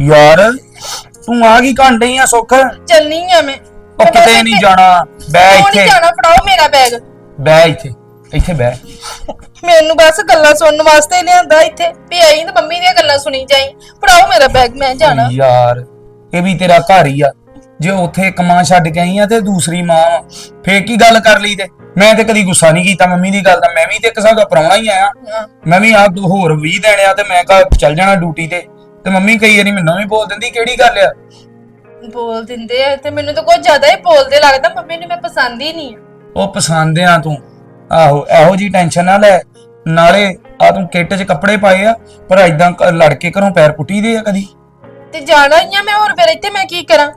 ਯਾਰ ਤੂੰ ਆ ਕੀ ਘੰਟੇ ਆ ਸੁੱਖ? ਉਹ ਚੱਲਨੀ ਆ ਮੈਂ। ਮੈਂ ਕਿਤੇ ਨਹੀਂ ਜਾਣਾ। ਬਹਿ ਕਿਉਂ ਨਹੀਂ ਇੱਥੇ ਜਾਣਾ ਫੜਾਓ ਮੇਰਾ ਬੈਗ ਬਹਿ ਇੱਥੇ। ਇੱਥੇ ਬਹਿ। ਮੈਨੂੰ ਬਸ ਗੱਲਾਂ ਸੁਣਨ ਵਾਸਤੇ ਲਿਆਂਦਾ ਇੱਥੇ। ਵੀ ਆਈ ਤਾਂ ਮੰਮੀ ਦੀਆਂ ਗੱਲਾਂ ਸੁਣੀ ਜਾਈ। ਫੜਾਓ ਮੇਰਾ ਬੈਗ ਮੈਂ ਜਾਣਾ। ਯਾਰ ਇਹ ਵੀ ਤੇਰਾ ਘਰ ਹੀ ਆ। ਜੇ ਉੱਥੇ ਇੱਕ ਮਾਂ ਛੱਡ ਕੇ ਆਈ ਆ ਤੇ ਦੂਸਰੀ ਮਾਂ ਵਾ ਫੇਰ ਕੀ ਗੱਲ ਕਰ ਲਈ ਤੇ? ਮੈਂ ਤੇ ਕਦੀ ਗੁੱਸਾ ਨਹੀਂ ਕੀਤਾ ਮੰਮੀ ਦੀ ਗੱਲ ਦਾ ਮੈਂ ਵੀ ਤੇ ਇੱਕ ਹਿਸਾਬ ਦਾ ਪ੍ਰਾਹੁਣਾ ਹੀ ਆਇਆ। ਹਾਂ। ਮੈਂ ਵੀ ਆ ਤੂੰ ਹੋਰ 20 ਦੇਣੇ ਆ ਤੇ ਮੈਂ ਕਾ ਚੱਲ ਜਾਣਾ ਡਿਊਟੀ ਤੇ। ਤੇ ਮੰਮੀ ਕਈ ਵਾਰੀ ਮੈਨੂੰ ਵੀ ਬੋਲ ਦਿੰਦੀ ਕਿਹੜੀ ਗੱਲ ਆ? ਬੋਲ ਦਿੰਦੇ ਆ ਤੇ ਮੈਨੂੰ ਤਾਂ ਕੁਝ ਜ਼ਿਆਦਾ ਹੀ ਬੋਲਦੇ ਲੱਗਦਾ ਮੰਮੀ ਨੂੰ ਮੈਂ ਪਸੰਦ ਹੀ ਨਹੀਂ ਆ। ਉਹ ਪਸੰਦ ਆ ਤੂੰ। ਆਹੋ ਇਹੋ ਜੀ ਟੈਨਸ਼ਨ ਨਾ ਲੈ। ਨਾਲੇ ਆ ਤੂੰ ਕਿੱਟ 'ਚ ਕੱਪੜੇ ਪਾਏ ਆ ਪਰ ਐਦਾਂ ਲੜ ਕੇ ਘਰੋਂ ਪੈਰ ਪੁੱਟੀ ਦੇ ਆ ਕਦੀ। ਤੇ ਜਾਣਾ ਹੀ ਆ ਮੈਂ ਹੋਰ ਫਿਰ ਇੱਥੇ ਮੈਂ ਕੀ ਕਰਾਂ?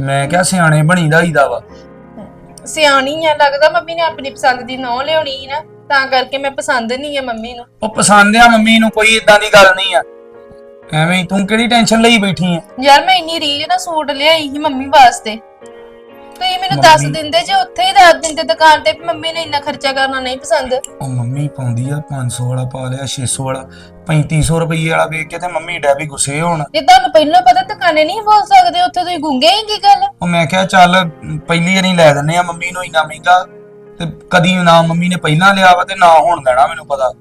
ਮੈਂ ਕਿਹਾ ਸਿਆਣੇ ਬਣੀਦਾ ਹੀਦਾ ਵਾ। ਸਿਆਣੀ ਆ ਲੱਗਦਾ ਮੰਮੀ ਨੇ ਆਪਣੀ ਪਸੰਦ ਦੀ ਨੌ ਲਿਆਉਣੀ ਸੀ ਨਾ ਤਾਂ ਕਰਕੇ ਮੈਂ ਪਸੰਦ ਨਹੀਂ ਆ ਮੰਮੀ ਨੂੰ। ਉਹ ਪਸੰਦ ਆ ਮੰਮੀ ਨੂੰ ਕੋਈ ਇਦਾਂ ਦੀ ਗੱਲ ਨਹੀਂ ਆ। ਐਵੇਂ ਹੀ ਤੂੰ ਕਿਹੜੀ ਟੈਨਸ਼ਨ ਲਈ ਬੈਠੀ ਆ? ਯਾਰ ਮੈਂ ਇੰਨੀ ਰੀਝ ਨਾਲ ਸੂਟ ਲਿਆਈ ਸੀ ਮੰਮੀ ਵਾਸਤੇ। ਤੁਸੀਂ ਮੈਨੂੰ ਦੱਸ ਮੰਮੀ- ਦਿੰਦੇ ਜੇ ਉੱਥੇ ਹੀ ਦੱਸ ਦਿੰਦੇ ਦੁਕਾਨ ਤੇ ਵੀ ਮੰਮੀ ਨੇ ਇੰਨਾ ਖਰਚਾ ਕਰਨਾ ਨਹੀਂ ਪਸੰਦ। ਉਹ ਮੰਮੀ ਪਾਉਂਦੀ ਆ 500 ਵਾਲਾ ਪਾ ਲਿਆ 600 ਵਾਲਾ 3500 ਰੁਪਏ ਵਾਲਾ ਵੇਖ ਕੇ ਤੇ ਮੰਮੀ ਡੈਬੀ ਗੁੱਸੇ ਹੋਣ। ਜੇ ਤੁਹਾਨੂੰ ਪਹਿਲਾਂ ਪਤਾ ਦੁਕਾਨੇ ਨਹੀਂ ਬੋਲ ਸਕਦੇ ਉੱਥੇ ਤੁਸੀਂ ਗੁੰਗੇ ਹੀ ਕੀ ਗੱਲ? ਉਹ ਮੈਂ ਕਿਹਾ ਚੱਲ ਪਹਿਲੀ ਵਾਰੀ ਲੈ ਦਿੰਨੇ ਆ ਮੰਮੀ ਨੂੰ ਇੰਨਾ ਮਹਿੰਗਾ ਤੇ ਕਦੀ ਨਾ ਮੰਮੀ ਨੇ ਪਹਿਲਾਂ ਲਿਆ ਵਾ ਤੇ ਨਾ ਹੁਣ ਲੈਣਾ ਮੈਨੂੰ ਪਤਾ।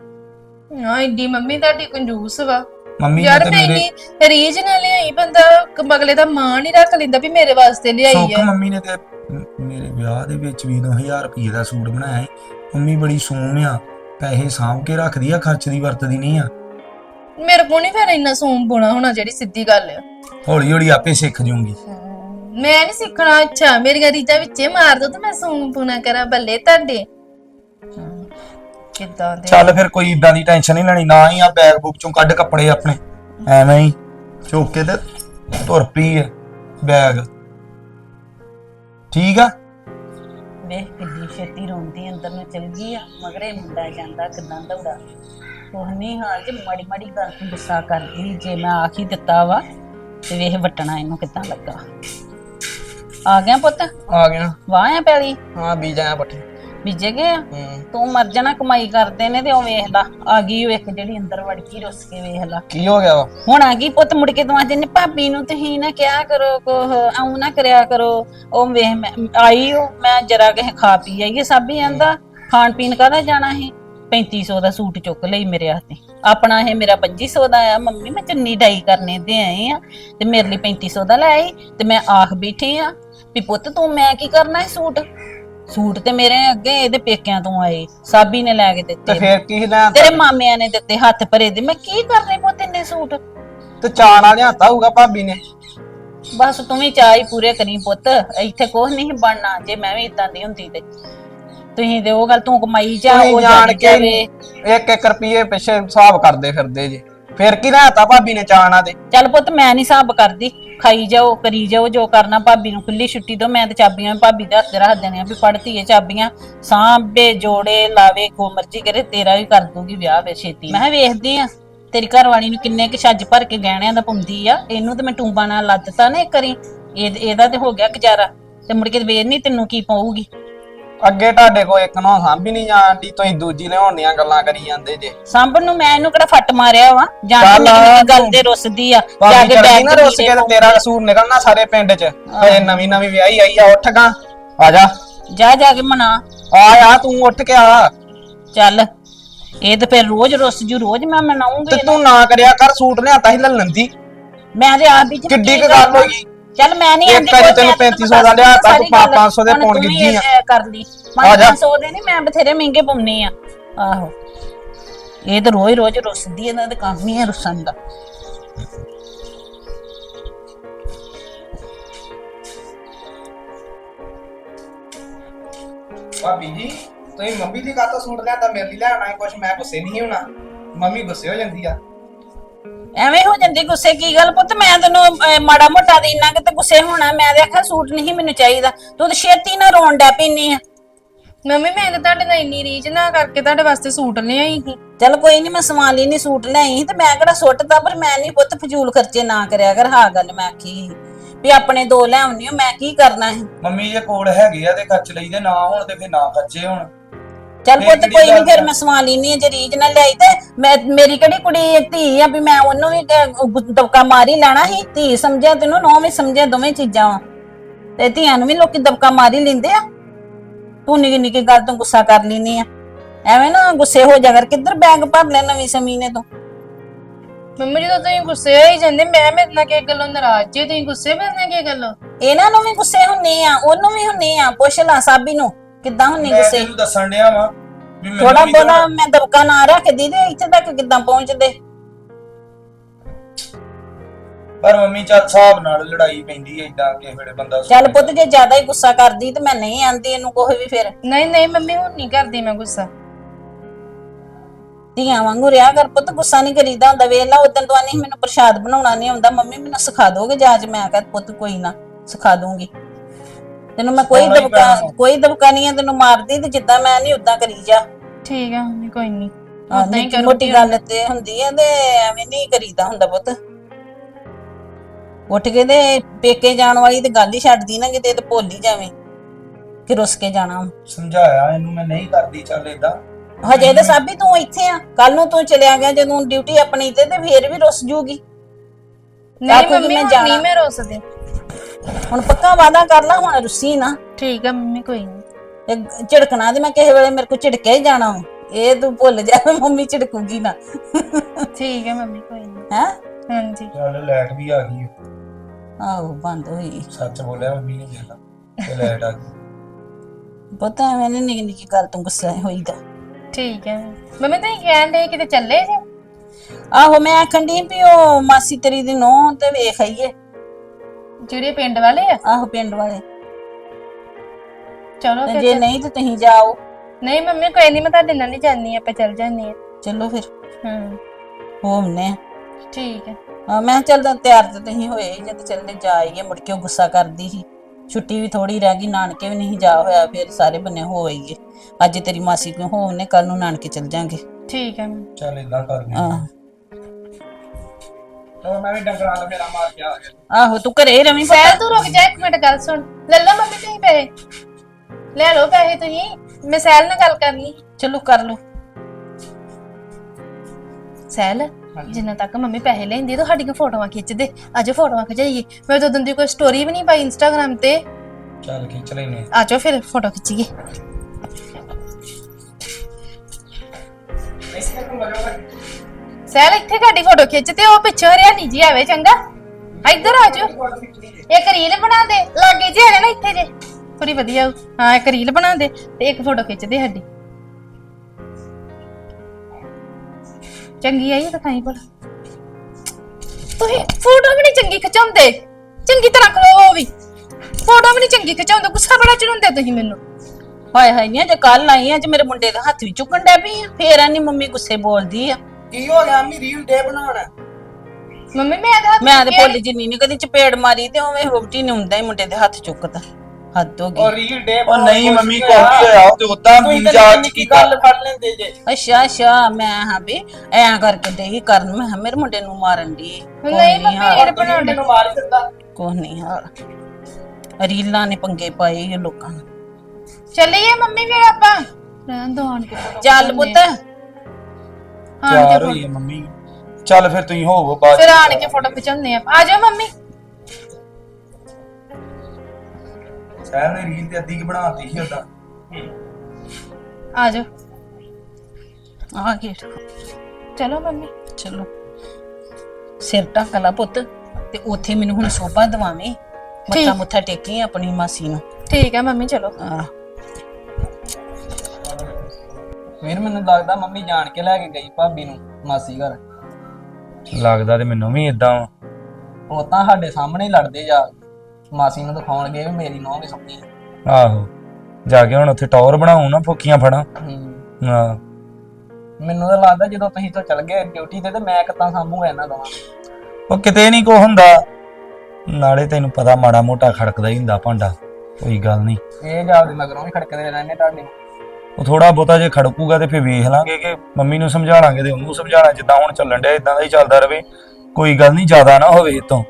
ਹਾਂ ਏਡੀ ਮੰਮੀ ਤੁਹਾਡੀ ਕੰਜੂਸ ਵਾ। ਮੰਮੀ ਨੇ ਯਾਰ ਤੇ ਮੈਂ ਮੇਰੇ ਇੰਨੀ ਰੀਝ ਲਿਆਈ ਬੰਦਾ ਕ- ਦਾ ਮਾਣ ਹੀ ਰੱਖ ਲੈਂਦਾ ਵੀ ਮੇਰੇ ਵਾਸਤੇ ਲਿਆਈ ਸੁੱਖ ਆ ਮੰਮੀ ਨੇ ਤੇ ਮ- ਮੇਰੇ ਵਿਆਹ ਦੇ ਵਿੱਚ ਵੀ 2000 ਰੁਪਏ ਦਾ ਸੂਟ ਬਣਾਇਆ ਸੀ। ਮੰਮੀ ਬੜੀ ਸੂਮ ਆ ਪੈਸੇ ਸਾਂਭ ਕੇ ਰੱਖਦੀ ਆ ਖਰਚਦੀ ਵਰਤਦੀ ਨਹੀਂ ਆ। ਮੇਰੇ ਕੋਲ ਨਹੀਂ ਫਿਰ ਇੰਨਾ ਸੂਮ ਬੁਣਾ ਹੋਣਾ ਜਿਹੜੀ ਸਿੱਧੀ ਗੱਲ ਆ। ਹੌਲੀ ਹੌਲੀ ਆਪੇ ਸਿੱਖ ਜੂੰਗੀ। ਮੈਂ ਨਹੀਂ ਸਿੱਖਣਾ ਅੱਛਾ ਮੇਰੀਆਂ ਰੀਝਾਂ ਵਿੱਚੇ ਮਾਰ ਦੋ ਤੇ ਮੈਂ ਸੂਮ ਬੁਣਾ ਕਰਾਂ ਬੱਲੇ ਤੁਹਾਡੇ। ਕਿੱਦਾਂ ਦੇ ਚੱਲ ਫਿਰ ਕੋਈ ਇਦਾਂ ਦੀ ਟੈਨਸ਼ਨ ਨਹੀਂ ਲੈਣੀ ਨਾ ਹੀ ਆ ਬੈਗ ਬੁੱਕ ਚੋਂ ਕੱਢ ਕੱਪੜੇ ਆਪਣੇ। ਐਵੇਂ ਹੀ ਚੁੱਕ ਕੇ ਤੇ ਤੁਰ ਪਈ ਆ ਬੈਗ ਠੀਕ ਆ? ਵੇਖ ਕਿੱਡੀ ਛੇਤੀ ਰੋਂਦੀ ਅੰਦਰ ਨੂੰ ਚਲ ਗਈ ਆ ਮਗਰੇ ਮੁੰਡਾ ਜਾਂਦਾ ਕਿਦਾਂ ਦੌੜਾ ਉਹ ਨਹੀਂ ਹਾਲ ਜੇ ਮਾੜੀ ਮਾੜੀ ਗੱਲ ਤੋਂ ਗੁੱਸਾ ਕਰਦੀ ਜੇ ਮੈਂ ਆਖ ਹੀ ਦਿੱਤਾ ਵਾ ਤੇ ਵੇਖ ਵਟਣਾ ਇਹਨੂੰ ਕਿਦਾਂ ਲੱਗਾ। ਆ ਗਿਆ ਪੁੱਤ? ਆ ਗਿਆ। ਵਾਹ ਆ ਪੈਲੀ? ਹਾਂ ਬੀਜ ਆਇਆ ਪੱਠੇ ਬੀਜੇ ਗਏ ਆ? ਹੂੰ। ਤੂੰ ਮਰ ਜਾਣਾ ਕਮਾਈ ਕਰਦੇ ਨੇ ਤੇ ਉਹ ਵੇਖ ਲਾ ਆ ਗਈ ਵੇਖ ਜਿਹੜੀ ਅੰਦਰ ਵੜ ਕੇ ਰੁੱਸ ਕੇ ਵੇਖ ਲਾ। ਕੀ ਹੋ ਗਿਆ ਵਾ? ਹੁਣ ਆ ਗਈ ਪੁੱਤ ਮੁੜ ਕੇ ਤੂੰ ਆਖਦੇ ਨੇ ਭਾਬੀ ਨੂੰ ਤੁਸੀਂ ਨਾ ਕਿਹਾ ਕਰੋ ਕੋਹ ਆਉਂ ਨਾ ਕਰਿਆ ਕਰੋ। ਉਹ ਵੇਖ ਮੈਂ ਆਈ ਉਹ ਮੈਂ ਜਰਾ ਕੇ ਖਾ ਪੀ ਆਈਏ ਸਭ ਹੀ ਆਂਦਾ ਖਾਣ ਪੀਣ ਕਾਹਦਾ ਜਾਣਾ ਹੈ 3500 ਦਾ ਸੂਟ ਚੁੱਕ ਲਈ ਮੇਰੇ ਹੱਥੇ। ਆਪਣਾ ਇਹ ਮੇਰਾ 2500 ਦਾ ਆ ਮੰਮੀ ਮੈਂ ਚੁੰਨੀ ਡਾਈ ਕਰਨੇ ਦੇ ਆਏ ਆ ਤੇ ਮੇਰੇ ਲਈ 3500 ਦਾ ਲੈ ਆਈ ਤੇ ਮੈਂ ਆਖ ਬੈਠੀ ਆ ਵੀ ਪੁੱਤ ਤੂੰ ਮੈਂ ਕੀ ਕਰਨਾ ਹੈ ਸੂਟ? ਸੂਟ ਤੇ ਮੇਰੇ ਅੱਗੇ ਇਹਦੇ ਪੇਕਿਆਂ ਤੋਂ ਆਏ ਸਾਬੀ ਨੇ ਲੈ ਕੇ ਤੇ ਦਿੱਤੇ ਫੇਰ ਕੀ ਲੈ ਤੇਰੇ ਮਾਮਿਆਂ ਨੇ ਦਿੱਤੇ ਹੱਥ ਭਰੇ ਦੇ। ਮੈਂ ਕੀ ਕਰਨੇ ਪੁੱਤ ਇੰਨੇ ਸੂਟ? ਤੇ ਚਾਣ ਲਿਆਤਾ ਹੋਊਗਾ ਭਾਬੀ ਨੇ। ਬਸ ਤੂੰ ਵੀ ਚਾਹ ਹੀ ਪੂਰੇ ਕਰੀ ਪੁੱਤ। ਇੱਥੇ ਕੁਝ ਨਹੀਂ ਬਣਨਾ ਜੇ ਮੈਂ ਵੀ ਇਦਾਂ ਦੀ ਹੁੰਦੀ ਤੇ। ਤੁਸੀਂ ਤੇ ਉਹ ਗੱਲ ਤੂੰ ਕਮਾਈ ਜਾ ਤੁਸੀਂ ਉਹ ਜਾਣ ਜਾਣ ਕੇ ਜਾਵੇ ਇੱਕ ਇੱਕ ਰੁਪਏ ਪਿੱਛੇ ਹਿਸਾਬ ਕਰਦੇ ਫਿਰਦੇ ਜੇ। ਫਿਰ ਕੀ ਲਿਆਤਾ ਭਾਬੀ ਨੇ ਚਾਣਾ ਤੇ? ਚੱਲ ਪੁੱਤ, ਮੈਂ ਨਹੀਂ ਹਿਸਾਬ ਕਰਦੀ। ਖਾਈ ਜਾਓ, ਕਰੀ ਜਾਓ, ਜੋ ਕਰਨਾ ਭਾਬੀ ਨੂੰ ਖੁੱਲੀ ਛੁੱਟੀ ਦੋ ਮੈਂ ਤੇ ਚਾਬੀਆਂ ਭਾਬੀ ਦੇ ਹੱਥ 'ਚ ਰੱਖ ਦੇਣੀਆਂ ਵੀ ਪੜਤੀ ਹੈ ਚਾਬੀਆਂ। ਸਾਂਭੇ, ਜੋੜੇ, ਲਾਵੇ ਕੋ ਮਰਜ਼ੀ ਕਰੇ, ਤੇਰਾ ਵੀ ਕਰ ਦੂਗੀ ਵਿਆਹ ਵੇ ਛੇਤੀ। ਮੈਂ ਕਿਹਾ ਵੇਖਦੀ ਆ, ਤੇਰੀ ਘਰ ਵਾਲੀ ਨੂੰ ਕਿੰਨੇ ਕੁ ਛੱਜ ਭਰ ਕੇ ਗਹਿਣਿਆਂ ਦਾ ਪਾਉਂਦੀ ਆ। ਇਹਨੂੰ ਤੇ ਮੈਂ ਟੂੰਬਾ ਨਾਲ ਲੱਦਤਾ ਨਾ ਇੱਕ ਵਾਰੀ। ਇਹ ਇਹਦਾ ਤੇ ਹੋ ਗਿਆ ਗੁਜ਼ਾਰਾ। ਤੇ ਮੁੜ ਕੇ ਵੇਰ ਨਹੀਂ ਤੈਨੂੰ ਕੀ ਪਾਊਗੀ। ਅੱਗੇ ਤੁਹਾਡੇ ਕੋਲ ਇੱਕ ਨੋ ਸਾਂਭੀ ਨਹੀਂ ਜਾਂਦੀ ਤੁਸੀਂ ਦੂਜੀ ਲਿਆਉਣ ਦੀਆਂ ਗੱਲਾਂ ਕਰੀ ਜਾਂਦੇ ਜੇ। ਸਾਂਭਣ ਨੂੰ ਮੈਂ ਇਹਨੂੰ ਕਿਹੜਾ ਫੱਟ ਮਾਰਿਆ ਵਾ? ਜਾਂ ਚੱਲ ਗੱਲ ਤੂੰ- ਰੁੱਸਦੀ ਆ ਜਾ ਕੇ ਗਈ ਬੈਗ ਨਾ ਰੁੱਸ ਕੇ ਤੇ ਤੇਰਾ ਕਸੂਰ ਨਿਕਲਣਾ ਸਾਰੇ ਪਿੰਡ 'ਚ। ਹਜੇ ਨਵੀਂ ਨਵੀਂ ਵਿਆਹੀ ਆਈ ਆ ਉੱਠ ਗਾ। ਆ ਜਾ। ਜਾ ਜਾ ਕੇ ਮਨਾ। ਆ ਆ ਤੂੰ ਉੱਠ ਕੇ ਆ। ਚੱਲ। ਇਹ ਤਾਂ ਫਿਰ ਰੋਜ਼ ਰੁੱਸ ਜੂ ਰੋਜ਼ ਮੈਂ ਮਨਾਉਂਗੀ ਤੇ ਤੂੰ ਨਾ ਕਰਿਆ ਕਰ ਸੂਟ ਲਿਆਤਾ ਸੀ ਲੱਲਣ ਦੀ। ਮੈਂ ਤੇ ਆਪ ਵਿੱਚ ਕਿੱਡੀ ਕੁ ਗੱਲ ਹੋਈ ਚੱਲ ਮੈਂ ਨਹੀਂ ਇੱਕ ਆਂਦੀ ਵਾਰੀ ਕੋਈ, ਤੈਨੂੰ ਮੈਂ 3500 ਦਾ ਲਿਆ ਤਾ, ਤੂੰ ਸਾਰੀ ਗੱਲ। 500 ਦੇ ਪਾਉਣ ਤੂੰ ਗਿੱਜੀ ਆ। ਕਰ ਲਈ। ਆ ਜਾ। 500 ਦੇ ਨਹੀਂ ਮੈਂ ਬਥੇਰੇ ਮਹਿੰਗੇ ਪਾਉਣੀ ਆ। ਆਹੋ। ਇਹ ਤਾਂ ਰੋਜ਼ ਰੋਜ਼ ਰੁੱਸਦੀ ਇਹਨਾਂ ਦਾ ਕੰਮ ਹੀ ਹੈ ਰੁੱਸਣ ਦਾ। ਭਾਬੀ ਜੀ ਤੁਸੀਂ ਮੰਮੀ ਦੀ ਕਾਹਤੋਂ ਸੂਟ ਲਿਆਤਾ ਮੇਰੇ ਲਈ ਲੈਣਾ ਹੈ ਕੁਛ ਮੈਂ ਗੁੱਸੇ ਨਹੀਂ ਹੋਣਾ। ਮੰਮੀ ਗੁੱਸੇ ਹੋ ਜਾਂਦੀ ਆ। ਐਵੇਂ ਹੋ ਜਾਂਦੀ ਗੁੱਸੇ ਕੀ ਗੱਲ ਪੁੱਤ? ਮੈਂ ਤੈਨੂੰ ਅਹ, ਮਾੜਾ ਮੋਟਾ ਦੇ ਇੰਨਾ ਕਿ ਤੇ ਗੁੱਸੇ ਹੋਣਾ। ਮੈਂ ਤੇ ਆਖਿਆ ਸੂਟ ਨਹੀਂ ਮੈਨੂੰ ਚਾਹੀਦਾ। ਤੂੰ ਤਾਂ ਛੇਤੀ ਨਾ ਰੋਣ ਡੈ ਪੈਣੀ ਆ। ਮੰਮੀ ਮੈਂ ਤਾਂ ਤੁਹਾਡੇ ਨਾਲ ਇੰਨੀ ਰੀਝ ਨਾ ਕਰਕੇ ਤੁਹਾਡੇ ਵਾਸਤੇ ਸੂਟ ਲਿਆਈ ਸੀ। ਚੱਲ ਕੋਈ ਨਹੀਂ ਮੈਂ ਸਮਾਨ ਲਈ ਨਹੀਂ ਸੂਟ ਲਿਆਈ ਤੇ ਮੈਂ ਕਿਹੜਾ ਸੁੱਟਦਾ ਪਰ ਮੈਂ ਨਹੀਂ ਪੁੱਤ ਫਜ਼ੂਲ ਖਰਚੇ ਨਾ ਕਰਿਆ ਕਰ ਹਾਂ ਗੱਲ ਮੈਂ ਆਖੀ ਸੀ। ਵੀ ਆਪਣੇ ਦੋ ਲਿਆਉਣੀ ਮੈਂ ਕੀ ਕਰਨਾ ਹੈ ਮੰਮੀ ਜੇ ਕੋਲ ਹੈਗੇ ਆ ਤੇ ਖਰਚ ਲਈਦੇ ਨਾ ਹੋਣ ਤੇ ਫਿਰ ਨਾ ਖਰਚੇ ਹੋਣ। ਚੱਲ ਪੁੱਤ ਕੋਈ ਨਹੀਂ ਫਿਰ? ਮੈਂ ਸਵਾ ਲੈਣੀ ਆ ਜੇ ਰੀਝ ਨਾਲ ਲਿਆਈ ਤੇ ਮੈਂ ਮੇਰੀ ਕਿਹੜੀ ਕੁੜੀ ਧੀ ਆ ਵੀ ਮੈਂ ਉਹਨੂੰ ਵੀ ਕ- ਦਬਕਾ ਮਾਰ ਲੈਣਾ ਸੀ। ਧੀ ਸਮਝਿਆ ਤੈਨੂੰ ਨੌ ਵੀ ਸਮਝਿਆ ਦੋਵੇਂ ਚੀਜ਼ਾਂ ਵਾ। ਤੇ ਧੀਆਂ ਨੂੰ ਵੀ ਲੋਕੀ ਦਬਕਾ ਮਾਰ ਲੈਂਦੇ ਆ। ਤੂੰ ਨਿੱਕੀ ਨਿੱਕੀ ਗੱਲ ਤੋਂ ਗੁੱਸਾ ਕਰ ਲੈਨੀ ਆ। ਐਵੇਂ ਨਾ ਗੁੱਸੇ ਹੋ ਜਾ ਕਰ ਕਿੱਧਰ ਬੈਗ ਭਰ ਲੈ ਨਵੀਂ ਸਮੀਨੇ ਤੋਂ? ਮੰਮੀ ਜਦੋਂ ਤੁਸੀਂ ਗੁੱਸੇ ਹੋਈ ਜਾਂਦੇ ਮੈਂ ਮੇਰੇ ਨਾਲ ਕੀ ਗੱਲੋਂ ਨਾਰਾਜ਼? ਜੇ ਤੁਸੀਂ ਗੁੱਸੇ ਮੇਰੇ ਨਾਲ ਕੀ ਗੱਲੋਂ? ਇਹਨਾਂ ਨੂੰ ਵੀ ਗੁੱਸੇ ਹੁੰਨੇ ਆ ਉਹਨੂੰ ਵੀ ਹੁੰਨੇ ਆ ਪੁੱਛ ਲਾ ਸਾਬੀ ਨੂੰ। ਕਿੱਦਾਂ ਹੁੰਨੀ ਮੈਂ ਗੁੱਸੇ? ਤੈਨੂੰ ਦੱਸਣ ਡਿਆ ਵਾ ਵੀ ਮੈਨੂੰ ਥੋੜਾ ਵੀ ਬੋਲਾ ਮੈਂ ਦਬਕਾ ਨਾ ਰੱਖਦੀ ਤੇ ਇੱਥੇ ਤੱਕ ਕਿੱਦਾਂ ਪਹੁੰਚਦੇ? ਪਰ ਮੰਮੀ ਚੱਲ ਹਿਸਾਬ ਨਾਲ ਲੜਾਈ ਪੈਂਦੀ ਐ ਇਦਾਂ ਕਿਸੇ ਵੇਲੇ ਬੰਦਾ ਚੱਲ ਪੁੱਤ ਜੇ ਜ਼ਿਆਦਾ ਹੀ ਗੁੱਸਾ ਕਰਦੀ ਤੇ ਮੈਂ ਨਹੀਂ ਆਂਦੀ ਇਹਨੂੰ ਕੋਈ ਵੀ ਫਿਰ। ਨਹੀਂ ਨਹੀਂ ਮੰਮੀ ਹੁਣ ਨਹੀਂ ਕਰਦੀ ਮੈਂ ਗੁੱਸਾ। ਧੀਆਂ ਵਾਂਗੂ ਰਿਆ ਕਰ ਪੁੱਤ ਗੁੱਸਾ ਨਹੀਂ ਕਰੀਦਾ ਹੁੰਦਾ। ਵੇਖ ਲਾ ਉਦੋਂ ਤੋਂ ਨਹੀਂ ਮੈਨੂੰ ਪ੍ਰਸ਼ਾਦ ਬਣਾਉਣਾ ਨਹੀਂ ਆਉਂਦਾ। ਮੰਮੀ ਮੈਨੂੰ ਸਿਖਾ ਦੋਗੇ ਜਾਜ ਮੈਂ ਕਹ ਪੁੱਤ ਕੋਈ ਨਾ ਸਿਖਾ ਦੂੰਗੀ। ਤੈਨੂੰ ਮੈਂ ਕੋਈ ਦਬਕਾ। ਕੋਈ ਦਬਕਾ ਨਹੀਂ ਹੈ ਤੈਨੂੰ ਮਾਰਦੀ ਤੇ ਜਿੱਦਾਂ ਮੈਂ ਨਹੀਂ ਉਦਾਂ ਕਰੀ ਜਾ। ਠੀਕ ਆ ਮੰਮੀ ਕੋਈ ਨਹੀਂ। ਉਦਾਂ ਹੀ ਨਿੱਕੀ ਮੋਟੀ ਕਰੂੰਗੀ ਗੱਲ ਤੇ ਹੁੰਦੀ ਹੈ ਤੇ ਐਵੇਂ ਨਹੀਂ ਕਰੀਦਾ ਹੁੰਦਾ ਪੁੱਤ। ਉੱਠ ਕੇ ਤੇ ਪੇਕੇ ਜਾਣ ਵਾਲੀ ਤੇ ਗੱਲ ਹੀ ਛੱਡਦੀ ਨਾ ਕਿਤੇ ਤੇ ਭੁੱਲ ਹੀ ਜਾਵੇਂ ਕਿ ਰੁੱਸ ਕੇ ਜਾਣਾ। ਸਮਝਾਇਆ ਇਹਨੂੰ ਮੈਂ ਨਹੀਂ ਕਰਦੀ ਚੱਲ ਇਦਾਂ ਹਜੇ ਤੇ ਸਾਬੀ ਤੂੰ ਇੱਥੇ ਆ। ਕੱਲ ਨੂੰ ਤੂੰ ਚਲਿਆ ਗਿਆ ਜਦੋਂ ਡਿਊਟੀ ਆਪਣੀ ਤੇ ਤੇ ਫੇਰ ਵੀ ਰੁੱਸ ਜੂਗੀ। ਨਹੀਂ ਮੰਮੀ ਮੈਂ ਜਾਣਾ। ਨਹੀਂ ਮੈਂ ਰੋਸਦੀ। ਹੁਣ ਪੱਕਾ ਵਾਦਾ ਕਰ ਲਾ ਹੁਣ ਰੁੱਸੀ ਨਾ। ਠੀਕ ਆ ਮੰਮੀ ਕੋਈ ਨਹੀਂ ਝਿੜਕਣਾ ਤੇ ਮੈਂ ਕਿਸੇ ਵੇਲੇ ਮੇਰੇ ਕੋ ਝਿੜਕਿਆ ਹੀ ਜਾਣਾ ਵਾ। ਇਹ ਤੂੰ ਭੁੱਲ ਜਾ ਮੰਮੀ ਝਿੜਕੂਗੀ ਨਾ। ਠੀਕ ਆ ਮੰਮੀ ਕੋਈ ਨਹੀਂ ਹੈ? ਹਾਂਜੀ। ਚੱਲ ਲਾਈਟ ਵੀ ਆ ਗਈ ਆਹੋ ਬੰਦ ਹੋਈ। ਸੱਚ ਬੋਲਿਆ ਮੰਮੀ ਨੇ ਜਿਹੜਾ ਤੇ ਲਾਈਟ ਆ ਗਈ। ਪਤਾ ਐਵੇਂ ਨੀ ਨਿੱਕੀ ਨਿੱਕੀ ਗੱਲ ਤੋਂ ਗੁੱਸਾ ਹੋਈਦਾ। ਠੀਕ ਹੈ ਮੰਮੀ ਤੁਸੀਂ ਕਹਿਣ ਦੇ ਕਿਤੇ ਚੱਲੇ ਜੇ? ਆਹੋ ਮੈਂ ਆਖਣ ਦੀ ਵੀ ਉਹ ਮਾਸੀ ਤੇਰੀ ਦੀ ਨੋਹ ਤੇ ਵੇਖ ਆਈਏ। ਜਿਹੜੇ ਪਿੰਡ ਵਾਲੇ ਆ? ਆਹੋ ਪਿੰਡ ਵਾਲੇ। ਚਲੋ ਤੇ ਫਿਰ ਜੇ ਚੱਲ- ਨਹੀਂ ਤੇ ਤੁਸੀਂ ਜਾਓ। ਨਹੀਂ ਮੰਮੀ ਕੋਈ ਨਹੀਂ ਮੈਂ ਤੁਹਾਡੇ ਨਾਲ ਹੀ ਜਾਣੀ ਆਪਾਂ ਚੱਲ ਜਾਂਦੇ ਆ ਚਲੋ ਫਿਰ। ਹੂੰ। ਹੋਮਨੇ ਠੀਕ ਹੈ। ਆ ਮੈਂ ਕਿਹਾ ਚੱਲ ਤਿਆਰ ਤੇ ਤੁਸੀਂ ਹੋਏ ਹੀ ਜਦ ਚੱਲੇ ਜਾ ਆਈਏ ਮੁੜ ਕੇ ਉਹ ਗੁੱਸਾ ਕਰਦੀ ਸੀ। ਛੁੱਟੀ ਵੀ ਥੋੜੀ ਰਹਿ ਗਈ ਨਾਨਕੇ ਵੀ ਨਹੀਂ ਜਾ ਹੋਇਆ ਫਿਰ ਸਾਰੇ ਬੰਨੇ ਹੋ ਆਈਏ। ਅੱਜ ਤੇਰੀ ਮਾਸੀ ਕਿਉਂ ਹੋਵਨੇ ਕੱਲ ਨੂੰ ਨਾਨਕੇ ਚੱਲ ਜਾਾਂਗੇ। ਠੀਕ ਹੈ। ਚੱਲ ਇਦਾਂ ਕਰ। ਗਏ ਆਹ ਚਲੋ ਮੈਂ ਵੀ ਡੰਗਰਾਂ ਦਾ ਫੇਰਾ ਮਾਰ ਕੇ ਆ ਗਿਆ। ਆਹੋ ਤੂੰ ਘਰੇ ਰਵੀ ਸਹਿਲ ਤੂੰ ਰੁਕ ਜਾ ਇੱਕ ਮਿੰਟ ਗੱਲ ਸੁਣ। ਲੈ ਲਓ ਮੰਮੀ ਤੁਸੀਂ ਪੈਸੇ। ਲੈ ਲਓ ਪੈਸੇ ਤੁਸੀਂ। ਮੈਂ ਸਹਿਲ ਨਾਲ ਗੱਲ ਕਰਨੀ। ਚਲੋ ਕਰ ਲਓ। ਸਹਿਲ ਜਿੰਨਾ ਤੱਕ ਮੰਮੀ ਪੈਸੇ ਲੈਂਦੀ ਤਾਂ ਸਾਡੀਆਂ ਫੋਟੋਆਂ ਖਿੱਚ ਦੇ। ਅੱਜ ਫੋਟੋਆਂ ਖਿਚਾਈਏ। ਮੈਂ ਤਾਂ ਉਦੋਂ ਦੀ ਕੋਈ ਸਟੋਰੀ ਵੀ ਨਹੀਂ ਪਾਈ ਇੰਸਟਾਗ੍ਰam ਤੇ। ਚੱਲ ਖਿੱਚ ਲੈਨੇ ਆਜੋ ਫਿਰ ਫੋਟੋ ਖਿੱਚੀਏ। ਇਸ ਨੇ ਤੂੰ ਵਜੋ ਸਹਿਲ, ਇੱਥੇ ਸਾਡੀ ਫੋਟੋ ਖਿੱਚ ਤੇ ਉਹ ਪਿੱਛੇ ਹਰਿਆਣੀ ਜੀ ਆਵੇ, ਚੰਗਾ। ਇੱਧਰ ਆਜੋ ਇੱਕ ਰੀਲ ਬਣਾ ਦੇ ਲਾਗੇ ਜੇ ਹੈਗਾ ਨਾ ਇੱਥੇ ਜੇ। ਥੋੜੀ ਵਧੀਆ ਹੋਊ। ਹਾਂ, ਇੱਕ ਰੀਲ ਬਣਾ ਦੇ ਤੇ ਇੱਕ ਫੋਟੋ ਖਿੱਚ ਦੇ ਸਾਡੀ। ਚੰਗੀ ਆਈ ਦਿਖਾਈ ਭਲਾ ਤੁਸੀਂ ਫੋਟੋ ਵੀ ਨਹੀਂ ਚੰਗੀ ਖਿਚਾਉਂਦੇ। ਚੰਗੀ ਤਰ੍ਹਾਂ ਖਲੋ ਵੀ। ਫੋਟੋ ਵੀ ਨਹੀਂ ਚੰਗੀ ਖਿਚਾਉਂਦੇ, ਗੁੱਸਾ ਬੜਾ ਚੜਾਉਂਦੇ ਤੁਸੀਂ ਮੈਨੂੰ। ਹਾਏ ਹਾਏ ਨੀ ਜੇ ਕੱਲ ਆਈ ਅੱਜ ਮੇਰੇ ਮੁੰਡੇ ਦੇ ਹੱਥ ਵੀ ਚੁੱਕਣ ਡੈ ਪਈ ਆ, ਫੇਰ ਆਨੀ ਮੰਮੀ ਗੁੱਸੇ ਬੋਲਦੀ ਆ। ਕੀ ਹੋ ਗਿਆ ਅੰਮੀ ਰੀਲ ਡੇ ਬਣਾਉਣਾ। ਮੰਮੀ ਮੈਂ ਤਾਂ ਮੈਂ ਤੇ ਭੁੱਲ ਜਿੰਨੀ ਨੀ ਕਦੀ ਚਪੇੜ ਮਾਰੀ ਤੇ ਉਵੇਂ ਰੋਟੀ ਨੇ ਹੁੰਦਾ ਹੀ ਮੁੰਡੇ ਦੇ ਹੱਥ ਚੁੱਕਦਾ। ਹੱਦ ਹੋ ਉਹ ਗਈ ਰੀਲ ਡੇ ਉਹ ਨਹੀਂ ਮੰਮੀ ਕੋਈ ਨਹੀਂ ਹੋਇਆ। ਉਹ ਤੇ ਉਦਾਂ ਮਜ਼ਾਕ ਚ ਕੀ ਕੀਤਾ। ਗੱਲ ਫੜ ਲੈਂਦੇ ਜੇ। ਅੱਛਾ ਅੱਛਾ ਮੈਂ ਹਾਂ ਵੀ ਐਂ ਕਰਕੇ ਡਈ ਕਰਨ ਮੈਂ ਕਿਹਾ ਮੇਰੇ ਮੁੰਡੇ ਨੂੰ ਮਾਰਨ ਦੀ। ਨਹੀਂ ਮੰਮੀ ਇਹ ਬਣਾਉਂਦੇ ਮੈਨੂੰ ਮਾਰ ਦਿੱਤਾ ਕੁਛ ਨਹੀਂ ਹਾਲ ਰੀਲਾਂ ਨੇ ਪੰਗੇ ਪਾਏ ਇਹ ਲੋਕਾਂ ਨੂੰ। ਚੱਲੀਏ ਮੰਮੀ ਫਿਰ ਆਪਾਂ। ਰਹਿਣ ਦੋ ਆਣ ਕੇ। ਚੱਲ ਪੁੱਤ। ਆਣ ਕੇ ਤਿਆਰ ਹੋਈ ਹੈ ਮੰਮੀ। ਚੱਲ ਫਿਰ ਤੁਸੀਂ ਹੋਵੋ ਬਾਅਦ ਫਿਰ। ਆਣ ਕੇ ਫੋਟੋ ਖਿਚਾਉਂਦੇ ਆ। ਆ ਜਾਓ ਮੰਮੀ। ਸਹਿਰ ਨੇ ਰੀਲ ਤੇ ਅੱਧੀ ਕੀ ਬਣਾਤੀ ਸੀ ਉਦਾਂ ਆ ਜਾਓ। ਆ ਗੇਟ। ਚਲੋ ਮੰਮੀ। ਚਲੋ। ਸਿਰ ਢੱਕ ਲਾ ਪੁੱਤ ਤੇ ਉੱਥੇ ਮੈਨੂੰ ਹੁਣ ਸੋਭਾ ਦਵਾਵੇਂ। ਮੱਥਾ। ਮੁੱਥਾ ਟੇਕੀ ਆਪਣੀ ਮਾਸੀ ਨੂੰ। ਠੀਕ ਹੈ ਮੰਮੀ ਚਲੋ। ਆ ਫਿਰ ਮੈਨੂੰ ਲੱਗਦਾ ਮੰਮੀ ਜਾਣ ਕੇ ਲੈ ਕੇ ਗਈ ਭਾਬੀ ਨੂੰ ਮਾਸੀ ਘਰ। ਲੱਗਦਾ ਤੇ ਮੈਨੂੰ ਵੀ ਇਦਾਂ ਉਹ ਤਾਂ ਸਾਡੇ ਸਾਹਮਣੇ ਹੀ ਲੜਦੇ ਜਾ। ਕੇ। ਮਾਸੀ ਨੂੰ ਦਿਖਾਉਣ ਗਏ ਵੀ ਮੇਰੀ ਨੌਂ ਵੀ ਹੈ ਆਹੋ ਜਾ ਕੇ ਹੁਣ ਉੱਥੇ ਟੌਰ ਬਣਾਉ ਨਾ ਫੁੱਕੀਆਂ ਫੜਾਂ। ਹੂੰ। ਹਾਂ। ਮੈਨੂੰ ਤਾਂ ਲੱਗਦਾ ਜਦੋਂ ਤੁਸੀਂ ਤੋਂ ਚਲ ਗਏ ਡਿਊਟੀ ਤੇ ਤੇ ਮੈਂ ਕਿੱਦਾਂ ਸਾਂਭੂਗਾ ਇਹਨਾਂ ਦੋਵਾਂ ਨੂੰ। ਉਹ ਕਿਤੇ ਨਹੀਂ ਕੋ ਹੁੰਦਾ। ਨਾਲੇ ਤੈਨੂੰ ਪਤਾ ਮਾੜਾ ਮੋਟਾ ਖੜਕਦਾ ਹੀ ਹੁੰਦਾ ਭਾਂਡਾ। ਕੋਈ ਗੱਲ ਨਹੀਂ। ਇਹ ਜਾਪਦੇ ਮਗਰੋਂ ਵੀ ਖੜਕਦੇ ਰਹਿੰਦੇ ਤੁਹਾਡੇ। ਉਹ ਥੋੜਾ ਬਹੁਤਾ ਜੇ ਖੜਕੂਗਾ ਤੇ ਫਿਰ ਵੇਖ ਲਾਂਗੇ ਕਿ ਮੰਮੀ ਨੂੰ ਸਮਝਾ ਲਾਂਗੇ ਤੇ ਉਹਨੂੰ ਸਮਝਾਣਾ ਜਿੱਦਾਂ ਹੁਣ ਚੱਲਣ ਡਿਆ ਇਦਾਂ ਦਾ ਹੀ ਚੱਲਦਾ ਰਵੇ ਕੋਈ ਗੱਲ ਨਹੀਂ ਜ਼ਿਆਦਾ ਨਾ ਹੋਵੇ ਇਹ ਤੋਂ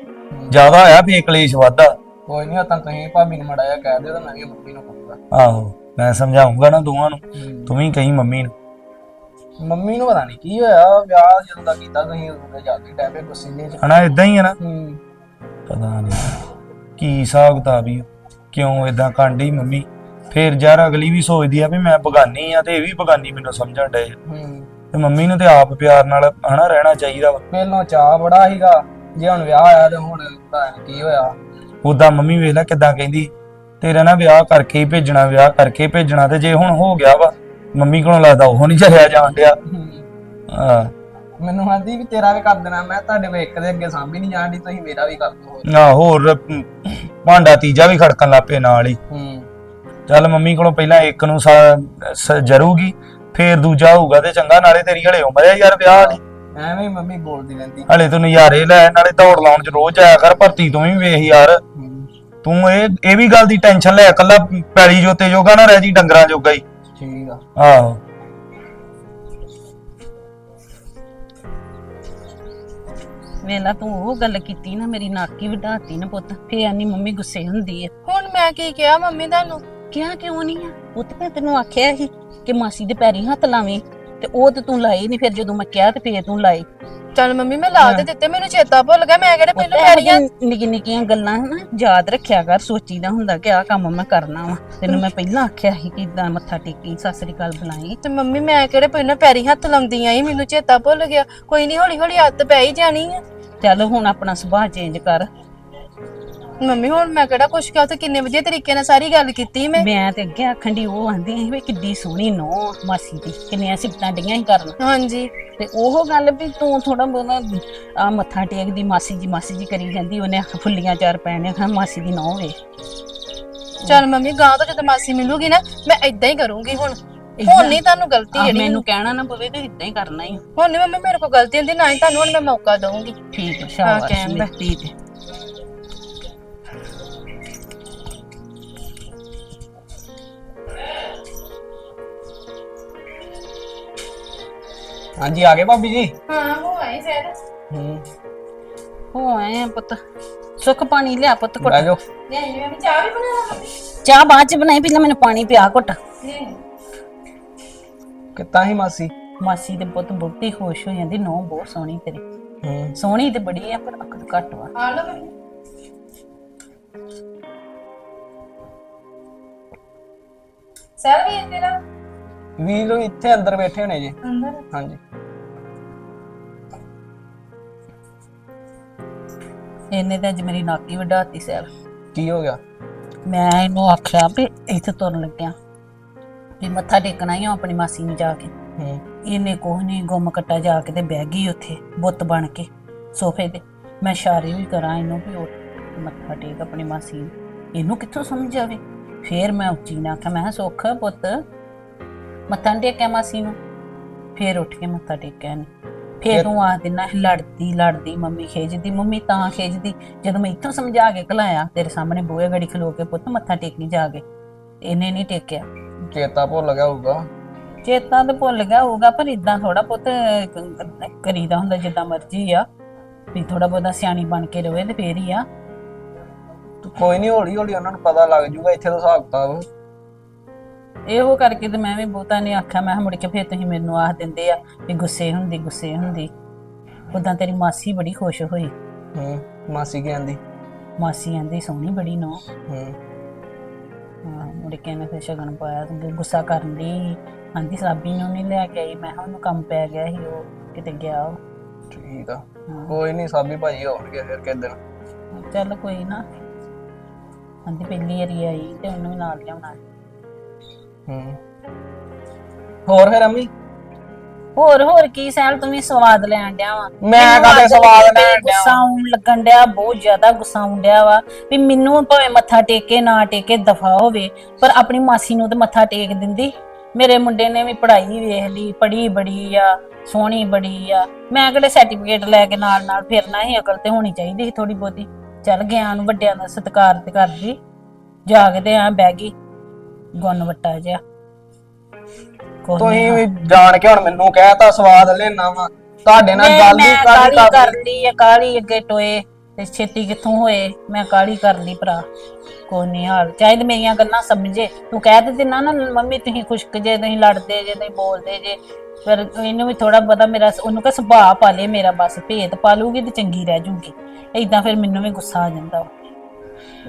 ਜ਼ਿਆਦਾ ਹੋਇਆ ਫੇਰ ਕਲੇਸ਼ ਵਾਧਾ ਕੋਈ ਨਹੀਂ ਤਾਂ ਤੁਸੀਂ ਭਾਬੀ ਨੂੰ ਮੜਾਇਆ ਕਹਿ ਦਿਓ ਤਾਂ ਮੈਂ ਵੀ ਮੰਮੀ ਨੂੰ ਕਹੂੰਗਾ। ਆਹੋ ਮੈਂ ਸਮਝਾਉਂਗਾ ਨਾ ਦੋਵਾਂ ਨੂੰ। ਤੂੰ ਵੀ ਕਹੀਂ ਮੰਮੀ ਨੂੰ। ਮੰਮੀ ਨੂੰ ਪਤਾ ਨਹੀਂ ਕੀ ਹੋਇਆ ਵਿਆਹ ਜਦੋਂ ਦਾ ਕੀਤਾ ਤੁਸੀਂ ਉਦੋਂ ਦੇ ਜਾ ਕੇ ਡੈਪੇ ਗੁੱਸੇ ਚ। ਹਨਾ ਇਦਾਂ ਹੀ ਹੈ ਨਾ? ਹੂੰ। ਪਤਾ ਨਹੀਂ ਕੀ ਹਿਸਾਬ ਕਿਤਾਬ ਹੀ ਆ, ਕਿਉਂ ਇਦਾਂ ਕਾਂਡੀ ਮੰਮੀ? ਫੇਰ ਯਾਰ ਅਗਲੀ ਵੀ ਸੋਚਦੀ ਆ ਵੀ ਮੈਂ ਬਗਾਨੀ ਆ ਤੇ ਇਹ ਵੀ ਬਗਾਨੀ ਮੈਨੂੰ ਸਮਝਣ ਡਏ ਆ। ਹੂੰ। ਤੇ ਮੰਮੀ ਨੂੰ ਤੇ ਆਪ ਪਿਆਰ ਨਾਲ ਹਨਾ ਰਹਿਣਾ ਚਾਹੀਦਾ ਵਾ। ਪਹਿਲਾਂ ਚਾਹ ਬੜਾ ਸੀਗਾ ਜੇ ਹੁਣ ਵਿਆਹ ਆਇਆ ਤੇ ਹੁਣ ਪਤਾ ਨੀ ਕੀ ਹੋਇਆ। ਉਦਾਂ ਮੰਮੀ ਵੇਖ ਲੈ ਕਿਦਾਂ ਕਹਿੰਦੀ ਤੇਰਾ ਨਾ ਵਿਆਹ ਕਰਕੇ ਹੀ ਭੇਜਣਾ ਵਿਆਹ ਕਰਕੇ ਹੀ ਭੇਜਣਾ ਤੇ ਜੇ ਹੁਣ ਹੋ ਗਿਆ ਵਾ ਮੰਮੀ ਕੋਲੋਂ ਲੱਗਦਾ ਉਹ ਨਹੀਂ ਚੱਲਿਆ ਜਾਣ ਡਿਆ। ਹੂੰ। ਆ ਮੈਨੂੰ ਆਂਦੀ ਵੀ ਤੇਰਾ ਵੀ ਕਰ ਦੇਣਾ ਮੈਂ ਤੁਹਾਡੇ ਕੋਲ ਇੱਕ ਦੇ ਅੱਗੇ ਸਾਂਭੀ ਨਹੀਂ ਜਾਣਦੀ ਤੁਸੀਂ ਮੇਰਾ ਵੀ ਕਰ ਦੋ। ਆ ਹੋਰ ਅਮ, ਭਾਂਡਾ ਤੀਜਾ ਵੀ ਖੜਕਣ ਲੱਪੇ ਨਾਲ ਹੀ। ਹੂੰ। ਚੱਲ ਮੰਮੀ ਕੋਲੋਂ ਪਹਿਲਾਂ ਇੱਕ ਨੂੰ ਸ- ਸ- ਜਰੂਗੀ ਫੇਰ ਦੂਜਾ ਹੋਊਗਾ ਤੇ ਚੰਗਾ ਨਾਲੇ ਤੇਰੀ ਹਲੇ ਉਮਰ ਹੈ ਯਾਰ ਵਿਆਹ ਦੀ। ਐਵੇਂ ਹੀ ਮੰਮੀ ਬੋਲਦੀ ਰਹਿੰਦੀ। ਹਲੇ ਤੂੰ ਨਜ਼ਾਰੇ ਲੈ ਨਾਲੇ ਦੌੜ ਲਾਉਣ ਚ ਰੋਜ਼ ਆਇਆ ਕਰ ਭਰਤੀ ਤੂੰ ਵੀ ਵੇਖ ਯਾਰ। ਤੂੰ ਇਹ ਇਹ ਵੀ ਗੱਲ ਦੀ ਟੈਨਸ਼ਨ ਲੈ ਇਕੱਲਾ ਪੈਲੀ ਜੋਤੇ ਜੋਗਾ ਨਾ ਰਹਿ ਜੀ ਡੰਗਰਾਂ ਜੋਗਾ ਹੀ। ਠੀਕ ਆ। ਆਹੋ। ਵੇਲਾ ਤੂੰ ਉਹ ਗੱਲ ਕੀਤੀ ਨਾ ਮੇਰੀ ਨਾਕੀ ਵਢਾਤੀ ਨਾ ਪੁੱਤ ਫੇਰ ਆਨੀ ਮੰਮੀ ਗੁੱਸੇ ਹੁੰਦੀ ਆ। ਹੁਣ ਮੈਂ ਕੀ ਕਿਹਾ ਮੰਮੀ ਤੁਹਾਨੂੰ ਕਿਹਾ ਕਿਉਂ ਨਹੀਂ ਆ? ਪੁੱਤ ਮੈਂ ਤੈਨੂੰ ਆਖਿਆ ਸੀ ਕਿ ਮਾਸੀ ਦੇ ਪੈਰੀ ਹੱਥ ਲਾਵੇਂ ਤੇ ਉਹ ਤੇ ਤੂੰ ਲਾਏ ਨਹੀਂ ਫਿਰ ਜਦੋਂ ਮੈਂ ਕਿਹਾ ਤੇ ਫੇਰ ਤੂੰ ਲਾਏ ਚੱਲ ਮੰਮੀ ਮੈਂ ਲਾ ਤੇ ਦਿੱਤੇ ਮੈਨੂੰ ਚੇਤਾ ਭੁੱਲ ਗਿਆ ਮੈਂ ਕਿਹੜੇ ਪਹਿਲਾਂ ਪੈਰੀਆਂ ਨਿੱਕੀ ਨਿੱਕੀਆਂ ਗੱਲਾਂ ਨਾ ਯਾਦ ਰੱਖਿਆ ਕਰ ਸੋਚੀਦਾ ਹੁੰਦਾ ਕਿ ਆਹ ਕੰਮ ਮੈਂ ਕਰਨਾ ਵਾ। ਤੈਨੂੰ ਮੈਂ ਪਹਿਲਾਂ ਆਖਿਆ ਸੀ ਕਿ ਇਦਾਂ ਮੱਥਾ ਟੇਕੀ ਸਤਿ ਸ੍ਰੀ ਅਕਾਲ ਬੁਲਾਈ। ਤੇ ਮੰਮੀ ਮੈਂ ਕਿਹੜੇ ਪਹਿਲਾਂ ਪੈਰੀ ਹੱਥ ਲਾਉਂਦੀ ਆਈ ਮੈਨੂੰ ਚੇਤਾ ਭੁੱਲ ਗਿਆ। ਕੋਈ ਨਹੀਂ ਹੌਲੀ ਹੌਲੀ ਆਦਤ ਪੈ ਹੀ ਜਾਣੀ ਆ। ਚੱਲ ਹੁਣ ਆਪਣਾ ਸੁਭਾਅ ਚੇਂਜ ਕਰ। ਮੰਮੀ ਹੁਣ ਮੈਂ ਕਿਹੜਾ ਕੁਛ ਕਿਹਾ? ਤੇ ਕਿੰਨੇ ਵਧੀਆ ਤਰੀਕੇ ਨਾਲ ਸਾਰੀ ਗੱਲ ਕੀਤੀ ਮੈਂ। ਮੈਂ ਤੇ ਅੱਗੇ ਆਖਣ ਦੀ ਉਹ ਆਂਦੀ ਸੀ ਵੀ ਕਿੱਡੀ ਸੋਹਣੀ ਨੋ ਮਾਸੀ ਦੀ ਕਿੰਨੀਆਂ ਸਿਫਤਾਂ ਡੀਆਂ ਹੀ ਕਰਨ। ਹਾਂਜੀ। ਤੇ ਉਹ ਗੱਲ ਵੀ ਤੂੰ ਥੋੜਾ ਬਹੁਤਾ ਆ ਮੱਥਾ ਟੇਕਦੀ ਮਾਸੀ ਜੀ ਮਾਸੀ ਜੀ ਕਰੀ ਜਾਂਦੀ ਉਹਨੇ ਫੁੱਲੀਆਂ ਚਾਰ ਪੈਣੇ ਖਾਂ ਮਾਸੀ ਦੀ ਨੋ ਵੇ। ਚੱਲ ਮੰਮੀ ਗਾਂ ਤੋਂ ਜਦੋਂ ਮਾਸੀ ਮਿਲੂਗੀ ਨਾ ਮੈਂ ਇਦਾਂ ਹੀ ਕਰੂੰਗੀ ਹੁਣ। ਹੁਣ ਨਹੀਂ ਤੁਹਾਨੂੰ ਗਲਤੀ ਜਿਹੜੀ। ਮੈਨੂੰ ਕਹਿਣਾ ਨਾ ਪਵੇ ਤੇ ਇਦਾਂ ਹੀ ਕਰਨਾ ਹੀ। ਹੁਣ ਨਹੀਂ ਮੰਮੀ ਮੇਰੇ ਕੋਲ ਗਲਤੀ ਹੁੰਦੀ ਨਾ ਹੀ ਤੁਹਾਨੂੰ ਹੁਣ ਮੈਂ ਮੌਕਾ ਦਊਂਗੀ। ਠੀਕ ਹੈ ਸ਼ਾਬਾਸ਼ ਧੀ ਤੇ। ਹਾਂਜੀ ਆ ਗਏ ਭਾਬੀ ਜੀ? ਹਾਂ ਉਹ ਆਈ ਫਿਰ। ਹੂੰ। ਹੋ ਆਏ ਆ ਪੁੱਤ। ਸੁੱਖ ਪਾਣੀ ਲਿਆ ਪੁੱਤ ਘੁੱਟ। ਬਹਿ ਜਾਓ। ਨਹੀਂ ਮੈਂ ਚਾਹ ਵੀ ਬਣਾ ਮੰਮੀ ਚਾਹ ਬਾਅਦ ਚ ਬਣਾਈ ਪਹਿਲਾਂ ਮੈਨੂੰ ਪਾਣੀ ਪਿਆ ਘੁੱਟ। ਨਹੀਂ ਕਿੱਦਾਂ ਹੀ ਮਾਸੀ? ਮਾਸੀ ਦੇ ਪੁੱਤ ਬਹੁਤੀ ਖੁਸ਼ ਹੋ ਜਾਂਦੀ ਨੋ ਬਹੁਤ ਸੋਹਣੀ ਤੇਰੀ। ਹੂੰ। ਸੋਹਣੀ ਤੇ ਬੜੀ ਆ ਪਰ ਅਕਲ ਘੱਟ ਵਾ। ਆ ਲਓ ਸਰ ਵੀ ਤੇਰਾ ਵੀਰ ਲੋਕ ਇੱਥੇ ਅੰਦਰ ਬੈਠੇ ਹੋਣੇ ਜੀ। ਅੰਦਰ? ਹਾਂਜੀ। ਇਹਨੇ ਤਾਂ ਅੱਜ ਮੇਰੀ ਨਾਕੀ ਵਢਾਤੀ ਸੈਰ। ਕੀ ਹੋ ਗਿਆ? ਮੈਂ ਇਹਨੂੰ ਆਖਿਆ ਵੀ ਇੱਥੇ ਤੁਰਨ ਲੱਗਿਆ। ਵੀ ਮੱਥਾ ਟੇਕਣਾ ਹੀ ਆ ਆਪਣੀ ਮਾਸੀ ਨੂੰ ਜਾ ਕੇ। ਹੂੰ। ਇਹਨੇ ਕੁਛ ਨਹੀਂ ਗੁੰਮ ਕੱਟਾ ਜਾ ਕੇ ਤੇ ਬਹਿ ਗਈ ਉੱਥੇ ਬੁੱਤ ਬਣ ਕੇ ਸੋਫੇ ਤੇ। ਮੈਂ ਇਸ਼ਾਰੇ ਵੀ ਕਰਾਂ ਇਹਨੂੰ ਵੀ ਉੱਠ ਮੱਥਾ ਟੇਕ ਆਪਣੀ ਮਾਸੀ ਨੂੰ। ਇਹਨੂੰ ਕਿੱਥੋਂ ਸਮਝ ਆਵੇ? ਫੇਰ ਮੈਂ ਉੱਚੀ ਨਾ ਆਖਿਆ ਮੈਂ ਕਿਹਾ, ਸੁੱਖ ਪੁੱਤ ਮੱਥਾ ਨੀ ਟੇਕਿਆ ਮਾਸੀ ਨੂੰ। ਫੇਰ ਉੱਠ ਕੇ ਮੱਥਾ ਟੇਕਿਆ ਇਹਨੇ ਫੇਰ ਤੂੰ ਆ ਦਿਨਾ ਲੜਦੀ ਲੜਦੀ ਮੰਮੀ ਖੇਜਦੀ ਮੰਮੀ ਤਾਂ ਖੇਜਦੀ। ਜਦੋਂ ਮੈਂ ਇੱਥੋਂ ਸਮਝਾ ਕੇ ਘਲਾਇਆ ਤੇਰੇ ਸਾਹਮਣੇ ਬੂਹੇ ਗੜੀ ਖਲੋ ਕੇ ਪੁੱਤ ਮੱਥਾ ਟੇਕੀ ਜਾ ਕੇ। ਇਹਨੇ ਨਹੀਂ ਟੇਕਿਆ। ਚੇਤਾ ਭੁੱਲ ਗਿਆ ਹੋਊਗਾ। ਚੇਤਾ ਤੇ ਭੁੱਲ ਗਿਆ ਹੋਊਗਾ ਪਰ ਇਦਾਂ ਥੋੜਾ ਪੁੱਤ ਕਰੀਦਾ ਹੁੰਦਾ ਜਿੱਦਾਂ ਮਰਜ਼ੀ ਆ। ਵੀ ਥੋੜਾ ਬਹੁਤਾ ਸਿਆਣੀ ਬਣ ਕੇ ਰਵੇ ਤੇ ਫੇਰ ਹੀ ਆ। ਕੋਈ ਨਹੀਂ ਹੌਲੀ ਹੌਲੀ ਉਹਨਾਂ ਨੂੰ ਪਤਾ ਲੱਗ ਜੂਗਾ ਇੱਥੇ ਦਾ ਹਿਸਾਬ ਕਿਤਾਬ ਇਹੋ ਕਰਕੇ ਤੇ ਮੈਂ ਵੀ ਬਹੁਤਾ ਨਹੀਂ ਆਖਿਆ। ਮੈਂ ਕਿਹਾ ਮੁੜ ਕੇ ਫੇਰ ਤੁਸੀਂ ਮੈਨੂੰ ਆਖ ਦਿੰਦੇ ਆ ਵੀ ਗੁੱਸੇ ਹੁੰਦੀ ਗੁੱਸੇ ਹੁੰਦੀ। ਉਦਾਂ ਤੇਰੀ ਮਾਸੀ ਬੜੀ ਖੁਸ਼ ਹੋਈ। ਹੂੰ ਮਾਸੀ ਕੀ ਆਂਦੀ? ਮਾਸੀ ਆਂਦੀ ਸੋਹਣੀ ਬੜੀ ਨੋ। ਹੂੰ। ਮੁੜ ਕੇ ਨੇ ਫੇਰ ਸ਼ਗਨ ਪਾਇਆ ਤੇ ਗੁੱਸਾ ਕਰਨ ਦੀ ਆਂਦੀ ਸਾਬੀ ਨੂੰ ਨਹੀਂ ਲੈ ਕੇ ਆਈ ਮੈਂ ਕਿਹਾ ਉਹਨੂੰ ਕੰਮ ਪੈ ਗਿਆ ਸੀ ਉਹ ਕਿਤੇ ਗਿਆ ਉਹ। ਠੀਕ ਆ। ਕੋਈ ਨਹੀਂ ਸਾਬੀ ਭਾਜੀ ਹੋਣਗੇ ਫਿਰ ਕਿਸ ਦਿਨ। ਚੱਲ ਕੋਈ ਨਾ। ਆਂਦੀ ਪਹਿਲੀ ਵਾਰੀ ਆਈ ਤੇ ਉਹਨੂੰ ਵੀ ਨਾਲ ਲਿਆਉਣਾ। ਹੂੰ। ਹੋਰ ਫਿਰ ਅੰਮੀ ਹੋਰ ਹੋਰ ਕੀ ਸੈਲ ਤੂੰ ਵੀ ਸਵਾਦ ਲੈਣ ਡਿਆ ਵਾ। ਮੈਂ ਕਾਹਦੇ ਸਵਾਦ ਲੈਣ ਡਿਆ ਗੁੱਸਾ ਆਉਣ ਲੱਗਣ ਡਿਆ ਬਹੁਤ ਜ਼ਿਆਦਾ ਗੁੱਸਾ ਆਉਣ ਡਿਆ ਵਾ ਵੀ ਮੈਨੂੰ ਭਾਵੇਂ ਮੱਥਾ ਟੇਕੇ ਨਾ ਟੇਕੇ ਦਫਾ ਹੋਵੇ ਪਰ ਆਪਣੀ ਮਾਸੀ ਨੂੰ ਤੇ ਮੱਥਾ ਟੇਕ ਦਿੰਦੀ। ਮੇਰੇ ਮੁੰਡੇ ਨੇ ਵੀ ਪੜ੍ਹਾਈ ਵੇਖ ਲਈ ਪੜ੍ਹੀ ਬੜੀ ਆ ਸੋਹਣੀ ਬੜੀ ਆ। ਮੈਂ ਕਿਹੜੇ ਸਰਟੀਫਿਕੇਟ ਲੈ ਕੇ ਨਾਲ ਨਾਲ ਫਿਰਨਾ ਹੀ ਅਕਲ ਤੇ ਹੋਣੀ ਚਾਹੀਦੀ ਸੀ ਥੋੜੀ ਬਹੁਤੀ। ਚੱਲ ਗਿਆਨ ਵੱਡਿਆਂ ਦਾ ਸਤਿਕਾਰ ਤੇ ਕਰਦੀ ਜਾ ਕੇ ਤੇ ਆ ਬਹਿ ਗਈ। ਗੁੰਨ ਵੱਟਾ ਨੀ ਤੁਸੀਂ ਵੀ ਜਾਣ ਕੇ ਹੁਣ ਮੈਨੂੰ ਕਹਿਤਾ ਸਵਾਦ ਲੈਣਾ ਵਾ। ਤੁਹਾਡੇ ਨਾਲ ਗੱਲ ਹੀ ਮੈਂ ਕਾਹਦੀ ਕਾਲੀ ਕਰਦੀ ਆ ਕਾਲੀ ਅੱਗੇ ਟੋਏ ਤੇ ਛੇਤੀ ਕਿੱਥੋਂ ਹੋਏ? ਮੈਂ ਕਾਲੀ ਕਰ ਲਈ ਭਰਾ। ਕੋਈ ਨਹੀਂ ਹਾਲ ਚਾਹੇ ਤੇ ਮੇਰੀਆਂ ਗੱਲਾਂ ਸਮਝੇ। ਤੂੰ ਕਹਿ ਤੇ ਦਿਨਾ ਨਾ ਮੰਮੀ ਤੁਸੀਂ ਖੁਸ਼ਕ ਜੇ ਤੁਸੀਂ ਲੜਦੇ ਜੇ ਤੁਸੀਂ ਬੋਲਦੇ ਜੇ। ਫਿਰ ਇਹਨੂੰ ਵੀ ਥੋੜਾ ਪਤਾ ਮੇਰਾ ਉਹਨੂੰ ਕਹ ਸੁਭਾਅ ਪਾ ਲੇ ਮੇਰਾ ਬਸ ਭੇਤ ਪਾ ਲੂਗੀ ਤੇ ਚੰਗੀ ਰਹਿ ਜੂਗੀ। ਏਦਾਂ ਫਿਰ ਮੈਨੂੰ ਵੀ ਗੁੱਸਾ ਆ ਜਾਂਦਾ।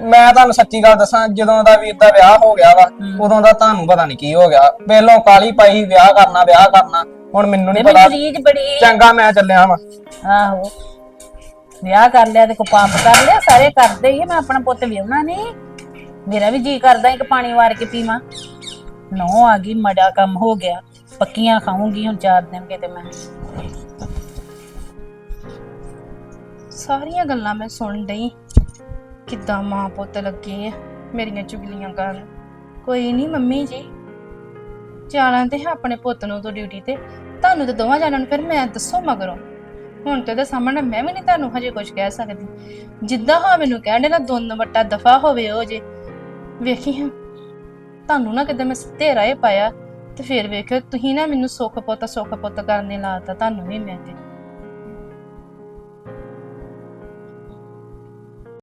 ਮੈਂ ਤੁਹਾਨੂੰ ਸੱਚੀ ਗੱਲ ਦੱਸਾਂ ਜਦੋਂ ਦਾ ਵੀਰ ਦਾ ਵਿਆਹ ਹੋ ਗਿਆ ਵਾ ਉਦੋਂ ਦਾ ਤੁਹਾਨੂੰ ਪਤਾ ਨਹੀਂ ਕੀ ਹੋ ਗਿਆ। ਪਹਿਲੋਂ ਕਾਲੀ ਪਾਈ ਵਿਆਹ ਕਰਨਾ ਵਿਆਹ ਕਰਨਾ ਹੁਣ ਮੈਨੂੰ ਨਹੀਂ ਪਤਾ। ਬੜੀ ਚੰਗਾ ਮੈਂ ਚੱਲਿਆ ਵਾਂ। ਆਹੋ। ਵਿਆਹ ਕਰ ਲਿਆ ਤੇ ਕੋ ਪੰਪ ਕਰ ਲਿਆ ਸਾਰੇ ਕਰਦੇ ਹੀ ਆ, ਮੈਂ ਆਪਣਾ ਪੁੱਤ ਵਿਆਹਣਾ ਨਹੀਂ ਮੇਰਾ ਵੀ ਜੀ ਕਰਦਾ ਇੱਕ ਪਾਣੀ ਵਾਰ ਕੇ ਪੀਵਾਂ। ਨੋ ਆ ਗਈ ਮੜਾ ਕੰਮ ਹੋ ਗਿਆ। ਪੱਕੀਆਂ ਖਾਊਂਗੀ ਹੁਣ ਚਾਰ ਦਿਨ ਕਿਤੇ ਮੈਂ। ਸਾਰੀਆਂ ਗੱਲਾਂ ਮੈਂ ਸੁਣ ਲਈ ਕਿੱਦਾਂ ਮਾਂ ਪੁੱਤ ਲੱਗੇ ਆ ਮੇਰੀਆਂ ਚੁਗਲੀਆਂ ਕਰਨ। ਕੋਈ ਨਹੀਂ ਮੰਮੀ ਜੀ, ਜਾਣਾ ਤੇ ਹੈ ਆਪਣੇ ਪੁੱਤ ਨੂੰ ਤੋਂ ਡਿਊਟੀ ਤੇ। ਤੁਹਾਨੂੰ ਤੇ ਦੋਵਾਂ ਜਾਣਾਂ ਨੂੰ ਫਿਰ ਮੈਂ ਦੱਸੋ ਮਗਰੋਂ। ਹੁਣ ਤੇ ਉਹਦੇ ਸਾਹਮਣੇ ਮੈਂ ਵੀ ਨਹੀਂ ਤੁਹਾਨੂੰ ਹਜੇ ਕੁਝ ਕਹਿ ਸਕਦੀ। ਜਿੱਦਾਂ ਹਾਂ ਮੈਨੂੰ ਕਹਿਣ ਨਾ, ਦੋਨ ਵੱਟਾ ਦਫਾ ਹੋਵੇ ਉਹ ਜੇ। ਵੇਖੀ ਹਾਂ। ਤੁਹਾਨੂੰ ਨਾ ਕਿਤੇ ਮੈਂ ਤੇਰਾ ਇਹ ਪਾਇਆ ਤੇ ਫਿਰ ਵੇਖਿਓ ਤੁਸੀਂ ਨਾ ਮੈਨੂੰ ਸੁੱਖ ਪੁੱਤ ਸੁੱਖ ਪੁੱਤ ਕਰਨ ਦੇ ਲਾਤਾ, ਤੁਹਾਨੂੰ ਵੀ ਮੈਂ ਤੇ।